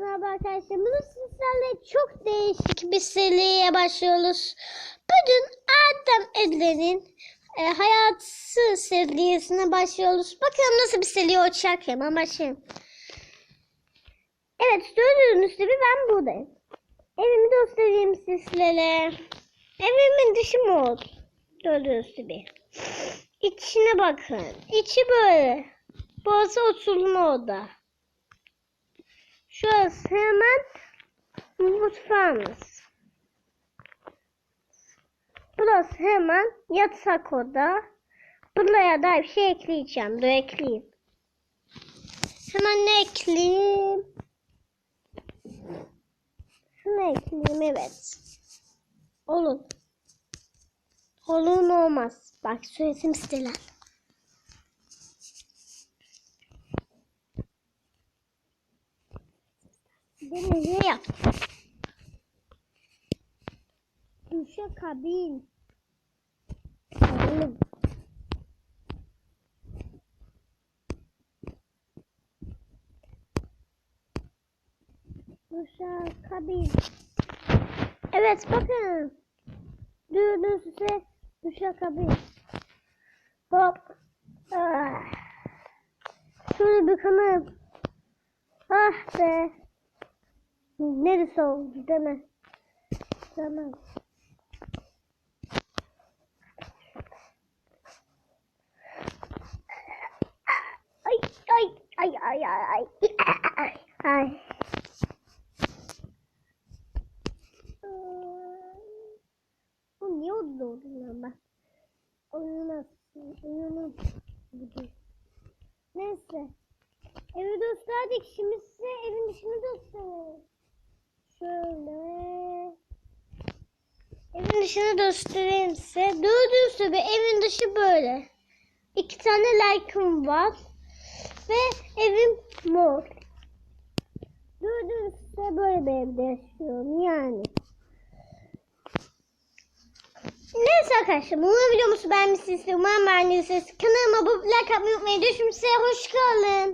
merhaba arkadaşlar. Bugün sizlerle çok değişik bir seriye başlıyoruz. Bugün Adem Edler'in e, hayatı serisine başlıyoruz. Bakalım nasıl bir seri olacak hemen başlayalım. Evet gördüğünüz gibi ben buradayım. Evimi göstereyim sizlere. Evimin dışı mı oldu? Gördüğünüz gibi. İçine bakın. İçi böyle. Burası oturma oda. Şurası hemen mutfağımız. Burası hemen yatak oda. Buraya da bir şey ekleyeceğim. Dur ekleyeyim. Hemen ne ekleyeyim? Şunu ekleyeyim evet. Olur mu olmaz. Bak söylesim siteler. Deneye yap. Duşa kabin. Oğlum. Duşa kabin. Evet bakın. Gördüğünüz üzere duşa kabin. Hop. Ah. Şöyle bir kanım. Ah be. Neresi oldu deme. Tamam. Ay ay ay ay ay ay. Ay. Bu niye oldu oldu ben? Oyuna oyunu gidiyor. Neyse. Evi gösterdik. Şimdi size evin dışını gösterelim. Şöyle. Evin dışını göstereyim size. Gördüğünüz gibi evin dışı böyle. İki tane like'ım var. Ve evim mor. Gördüğünüz gibi böyle bir evde yaşıyorum yani. Neyse arkadaşlar bu videomuzu beğenmişsiniz. Umarım beğendiyseniz kanalıma abone like atmayı unutmayın. Görüşmek üzere. Hoşçakalın.